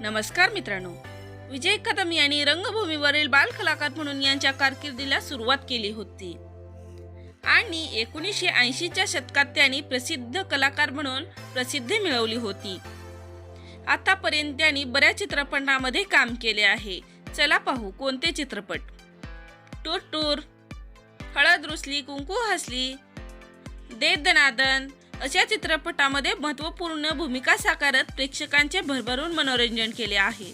नमस्कार मित्रांनो. विजय कदम यांनी रंगभूमीवरील बालकलाकार म्हणून यांच्या कारकिर्दीला सुरुवात केली होती. आणि एकोणीसशे ऐंशीच्या शतकात त्यांनी प्रसिद्ध कलाकार म्हणून प्रसिद्धी मिळवली होती. आतापर्यंत त्यांनी बऱ्याच चित्रपटांमध्ये काम केले आहे. चला पाहू कोणते चित्रपट? टूर टूर हळद रुसली कुंकू हसली देदनादन अशा चित्रपटामध्ये महत्त्वपूर्ण भूमिका साकारत प्रेक्षकांचे भरभरून मनोरंजन केले आहे.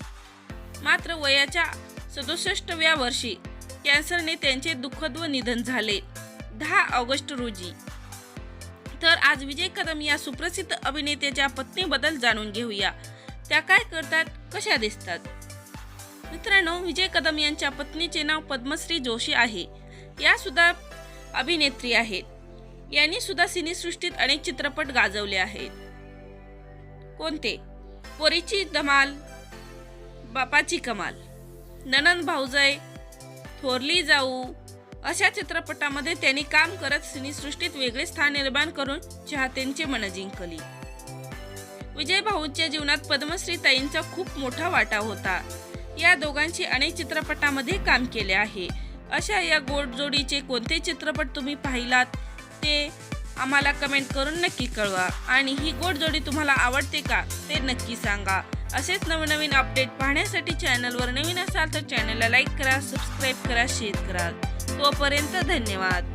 मात्र वयाच्या सदुसष्टव्या वर्षी कॅन्सरने त्यांचे दुःखद व निधन झाले. दहा ऑगस्ट रोजी. तर आज विजय कदम या सुप्रसिद्ध अभिनेत्याच्या पत्नीबद्दल जाणून घेऊया. त्या काय करतात? कशा दिसतात? मित्रांनो विजय कदम यांच्या पत्नीचे नाव पद्मश्री जोशी आहे. या सुद्धा अभिनेत्री आहेत. यांनी सुद्धा सिनेसृष्टीत अनेक चित्रपट गाजवले आहेत. कोणते? पोरीची धमाल बापाची कमाल ननन भाऊजय थोरली जाऊ अशा चित्रपटामध्ये त्यांनी काम करत सिनेसृष्टीत वेगळे स्थान निर्माण करून चाहत्यांचे मन जिंकली. विजय भाऊंच्या जीवनात पद्मश्री ताईंचा खूप मोठा वाटा होता. या दोघांची अनेक चित्रपटामध्ये काम केले आहे. अशा या गोड जोडीचे कोणते चित्रपट तुम्ही पाहिलात? ते आम्हाला कमेंट करून नक्की कळवा. आणि ही गोड जोडी तुम्हाला आवडते का ते नक्की सांगा. असेच नवनवीन अपडेट पाहण्यासाठी चॅनलवर नवीन असाल तर चॅनलला लाईक करा सबस्क्राईब करा शेअर करा. तोपर्यंत धन्यवाद.